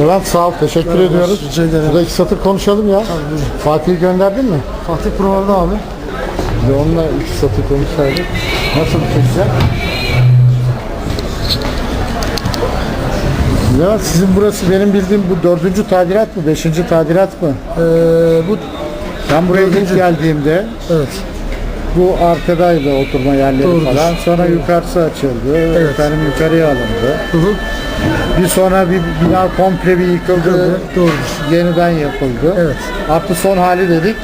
Levent sağ ol. Teşekkür Merhaba, ediyoruz. rica ederim. Şurada iki satır konuşalım ya. Fatih'i gönderdin mi? Fatih programda abi. De onunla iki satır konuşsaydık. Nasıl güzel? Levent sizin burası benim bildiğim bu dördüncü tadilat mı? Beşinci tadilat mı? Ee, bu Ben buraya ilk Dördüncü. geldiğimde evet. Bu arkadaydı oturma yerleri Doğrudur. falan. Sonra yukarısı açıldı. Efendim yukarıya alındı. Hı hı. Bir sonra bir bina komple bir yıkıldı. Yıkıldı, doğrudur. Yeniden yapıldı. Evet. Artı son hali dedik.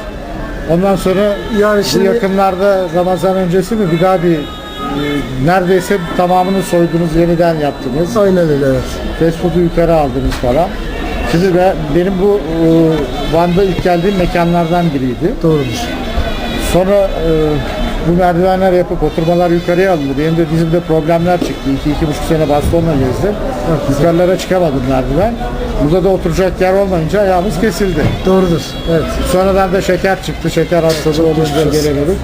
Ondan sonra Yani bu şimdi yakınlarda Ramazan öncesi mi bir daha bir e, neredeyse tamamını soydunuz yeniden yaptınız. aynen öyle evet. Fast food'u yukarı aldınız falan. Şimdi ben, benim bu e, Van'da ilk geldiğim mekanlardan biriydi. Doğrudur. Sonra e, bu merdivenler yapıp oturmalar yukarıya alındı. Benim de dizimde problemler çıktı. İki, iki buçuk sene bastonla gezdim. Yukarılara çıkamadım merdiven. Burada da oturacak yer olmayınca ayağımız kesildi. Doğrudur. Evet. Sonradan da şeker çıktı. Şeker hastalığı olunca gelemedik.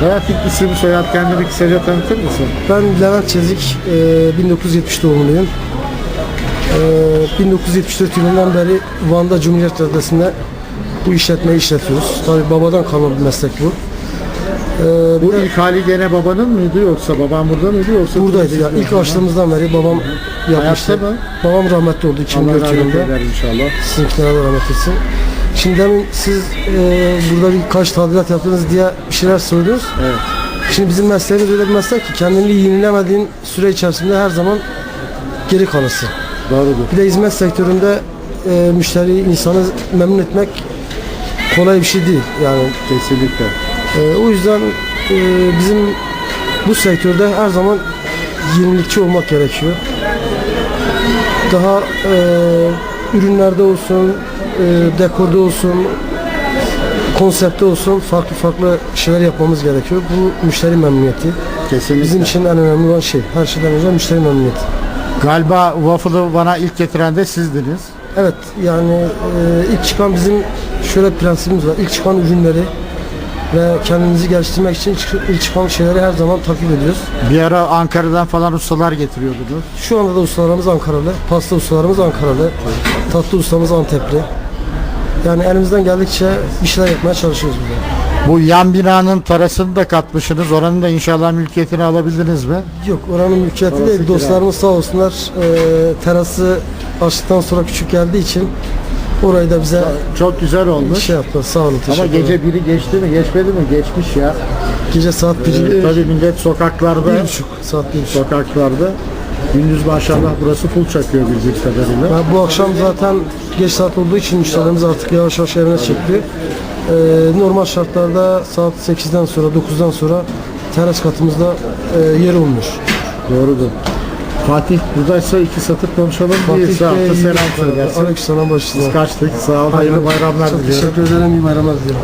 Hayat ilk isim soyad kendini kısaca tanıtır mısın? Ben Levent Çezik, e, 1970 doğumluyum. E, 1974 yılından beri Van'da Cumhuriyet Caddesi'nde bu işletmeyi işletiyoruz. Tabii babadan kalma bir meslek bu. E, Bu ilk hali gene babanın mıydı yoksa baban burada mıydı yoksa buradaydı ya. İlk açtığımızdan beri babam yapmıştı. Hayatta mı? Babam rahmetli oldu Allah 2004 rahmet yılında. inşallah. Sizinkilere de rahmet etsin. Şimdi demin siz e, burada birkaç tadilat yaptınız diye bir şeyler sordunuz. Evet. Şimdi bizim mesleğimiz öyle bir meslek ki kendini yenilemediğin süre içerisinde her zaman geri kalırsın. Doğrudur. Bir de hizmet sektöründe e, müşteri, insanı memnun etmek kolay bir şey değil. Yani Kesinlikle. e, o yüzden e, bizim bu sektörde her zaman yenilikçi olmak gerekiyor. Daha e, ürünlerde olsun, e, dekorda olsun, konsepte olsun farklı farklı şeyler yapmamız gerekiyor. Bu müşteri memnuniyeti. Kesinlikle. Bizim için en önemli olan şey. Her şeyden önce müşteri memnuniyeti. Galiba waffle'ı bana ilk getiren de sizdiniz. Evet yani e, ilk çıkan bizim şöyle prensibimiz var. İlk çıkan ürünleri ve kendimizi geliştirmek için ilk çıkan şeyleri her zaman takip ediyoruz. Bir ara Ankara'dan falan ustalar getiriyordunuz. Şu anda da ustalarımız Ankaralı, pasta ustalarımız Ankaralı, tatlı ustamız Antepli. Yani elimizden geldikçe bir şeyler yapmaya çalışıyoruz burada. Bu yan binanın parasını da katmışsınız. Oranın da inşallah mülkiyetini alabildiniz mi? Yok oranın mülkiyeti Orası değil. Dostlarımız sağ olsunlar e, terası açtıktan sonra küçük geldiği için orayı da bize Çok güzel olmuş. şey yaptılar. Sağ olun. Ama teşekkür ederim. gece biri geçti mi? Geçmedi mi? Geçmiş ya. gece saat bir, Ee, tabii millet sokaklarda, bir buçuk saat bir buçuk. sokaklarda. Gündüz maşallah burası full çakıyor bildiğim kadarıyla. Ya bu akşam zaten geç saat olduğu için müşterilerimiz artık yavaş yavaş evine çekti. Ee, normal şartlarda saat 8'den sonra 9'dan sonra teras katımızda e, yer olmuş. Doğrudur. Fatih buradaysa iki satır konuşalım. Fatih Değilse hafta Bey, selam söylersin. Aleykümselam başınıza. Biz kaçtık. Sağ ol. Hayırlı bayramlar Çok diliyorum. teşekkür ederim. İyi bayramlar diliyorum.